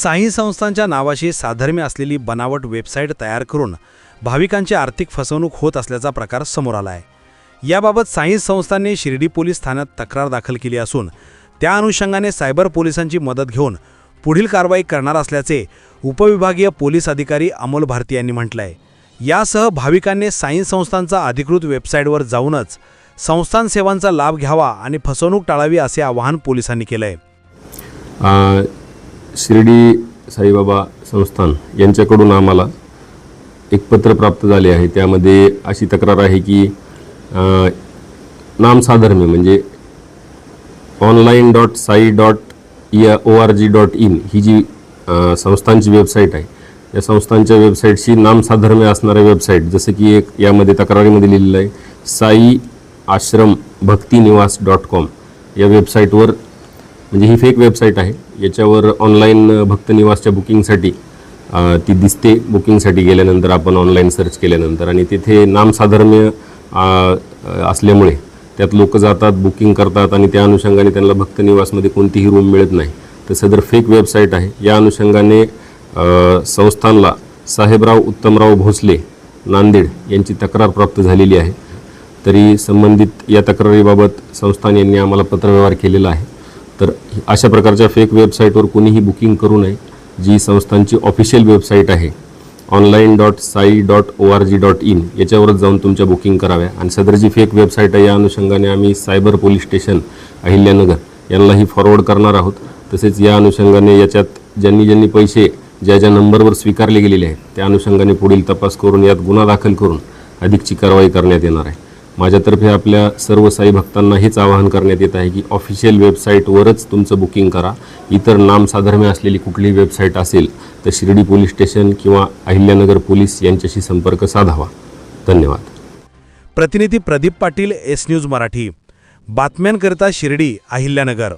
साई संस्थांच्या नावाशी साधर्म्य असलेली बनावट वेबसाईट तयार करून भाविकांची आर्थिक फसवणूक होत असल्याचा प्रकार समोर आला आहे. याबाबत साई संस्थांनी शिर्डी पोलीस ठाण्यात तक्रार दाखल केली असून त्या अनुषंगाने सायबर पोलिसांची मदत घेऊन पुढील कारवाई करणार असल्याचे उपविभागीय पोलीस अधिकारी अमोल भारती यांनी म्हटलं आहे यासह भाविकांनी साई संस्थांचा अधिकृत वेबसाईटवर जाऊनच संस्थान सेवांचा लाभ घ्यावा आणि फसवणूक टाळावी असे आवाहन पोलिसांनी केलं आहे शिर्डी साईबाबा संस्थान यांच्याकडून आम्हाला एक पत्र प्राप्त झाले आहे. त्यामध्ये अशी तक्रार आहे की नामसाधर्म्य म्हणजे ऑनलाईन डॉट साई डॉट या O R G dot in ही जी संस्थांची वेबसाईट आहे. या संस्थांच्या वेबसाईटशी नामसाधर्म्य असणाऱ्या वेबसाईट जसं की एक यामध्ये तक्रारीमध्ये लिहिलेलं आहे साई आश्रम भक्तीनिवास डॉट कॉम या वेबसाईटवर म्हणजे ही फेक वेबसाईट आहे. याच्यावर ऑनलाईन भक्तनिवासच्या बुकिंगसाठी ती दिसते बुकिंगसाठी गेल्यानंतर आपण ऑनलाईन सर्च केल्यानंतर. आणि तिथे नामसाधर्म्य असल्यामुळे त्यात लोक जातात बुकिंग करतात आणि त्या अनुषंगाने त्यांना भक्तनिवासमध्ये कोणतीही रूम मिळत नाही. तर सदर फेक वेबसाईट आहे. या अनुषंगाने संस्थानला साहेबराव उत्तमराव भोसले नांदेड यांची तक्रार प्राप्त झालेली आहे. तरी संबंधित या तक्रारीबाबत संस्थान यांनी आम्हाला पत्रव्यवहार केलेला आहे. तर अशा प्रकारच्या फेक वेबसाईटवर कोणीही बुकिंग करू नये जी संस्थांची ऑफिशियल वेबसाईट आहे. Online dot Sai dot O R G dot in याच्यावरच जाऊन तुमच्या बुकिंग कराव्या. आणि सदर जी फेक वेबसाईट आहे या अनुषंगाने आम्ही सायबर पोलीस स्टेशन अहिल्यानगर यांनाही फॉरवर्ड करणार आहोत. तसेच या अनुषंगाने याच्यात ज्यांनी ज्यांनी पैसे ज्या ज्या नंबरवर स्वीकारले गेलेले आहेत त्या अनुषंगाने पुढील तपास करून यात गुन्हा दाखल करून अधिकची कारवाई करण्यात येणार आहे. माझ्यातर्फे आपल्या सर्व साई भक्तांना हेच आवाहन करण्यात येत आहे की ऑफिशियल वेबसाईटवरच तुमचं बुकिंग करा. इतर नामसाधर्म्य असलेली कुठलीही वेबसाईट असेल तर शिर्डी पोलीस स्टेशन किंवा अहिल्यानगर पोलीस यांच्याशी संपर्क साधावा. धन्यवाद. प्रतिनिधी प्रदीप पाटील एस न्यूज मराठी. बातम्यांकरिता शिर्डी अहिल्यानगर.